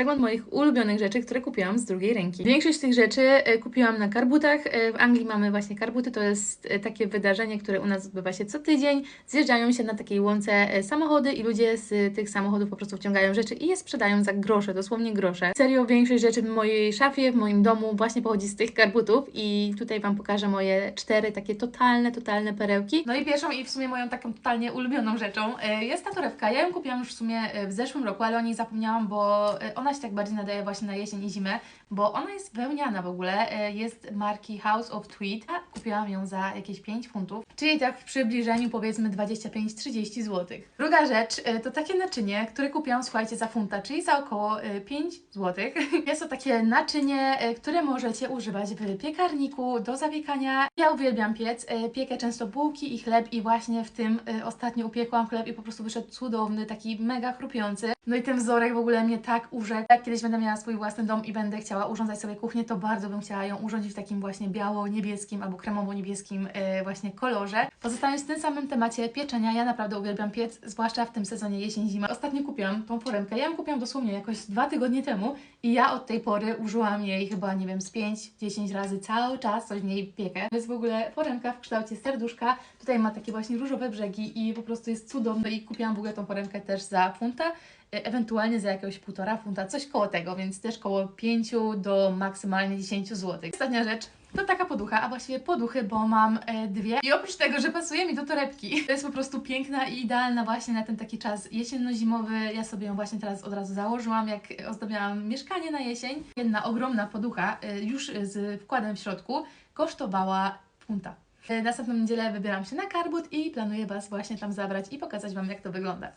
Przegląd moich ulubionych rzeczy, które kupiłam z drugiej ręki. Większość tych rzeczy e, kupiłam na karbutach. E, W Anglii mamy właśnie karbuty, to jest e, takie wydarzenie, które u nas odbywa się co tydzień. Zjeżdżają się na takiej łące samochody i ludzie z tych samochodów po prostu wciągają rzeczy i je sprzedają za grosze, dosłownie grosze. Serio, większość rzeczy w mojej szafie, w moim domu właśnie pochodzi z tych karbutów i tutaj Wam pokażę moje cztery takie totalne, totalne perełki. No i pierwszą i w sumie moją taką totalnie ulubioną rzeczą jest ta torebka. Ja ją kupiłam już w sumie w zeszłym roku, ale o niej zapomniałam, bo e, ona się tak bardziej nadaje właśnie na jesień i zimę, bo ona jest wełniana w ogóle, e, jest marki House of Tweed, kupiłam ją za jakieś 5 funtów, czyli tak w przybliżeniu powiedzmy 25-30 zł. Druga rzecz e, to takie naczynie, które kupiłam, słuchajcie, za funta, czyli za około e, 5 zł. Jest to takie naczynie, e, które możecie używać w piekarniku do zapiekania. Ja uwielbiam piec, e, piekę często bułki i chleb i właśnie w tym e, ostatnio upiekłam chleb i po prostu wyszedł cudowny, taki mega chrupiący. No i ten wzorek w ogóle mnie tak urzekł. Jak kiedyś będę miała swój własny dom i będę chciała urządzać sobie kuchnię, to bardzo bym chciała ją urządzić w takim właśnie biało-niebieskim albo kremowo-niebieskim e, właśnie kolorze. Pozostając w tym samym temacie pieczenia, ja naprawdę uwielbiam piec, zwłaszcza w tym sezonie jesień-zima. Ostatnio kupiłam tą foremkę. Ja ją kupiłam dosłownie jakoś dwa tygodnie temu i ja od tej pory użyłam jej chyba, nie wiem, z 5-10 razy cały czas coś w niej piekę. To jest w ogóle foremka w kształcie serduszka. Tutaj ma takie właśnie różowe brzegi i po prostu jest cudowne i kupiłam w ogóle tą foremkę też za funta ewentualnie za jakiegoś półtora funta, coś koło tego, więc też koło 5 do maksymalnie 10 zł. Ostatnia rzecz. To taka poducha, a właściwie poduchy, bo mam e, dwie. I oprócz tego, że pasuje mi do torebki, to jest po prostu piękna i idealna właśnie na ten taki czas jesienno-zimowy. Ja sobie ją właśnie teraz od razu założyłam, jak ozdabiałam mieszkanie na jesień. Jedna ogromna poducha, e, już z wkładem w środku, kosztowała funta. E, Następną niedzielę wybieram się na Karbut i planuję Was właśnie tam zabrać i pokazać Wam, jak to wygląda.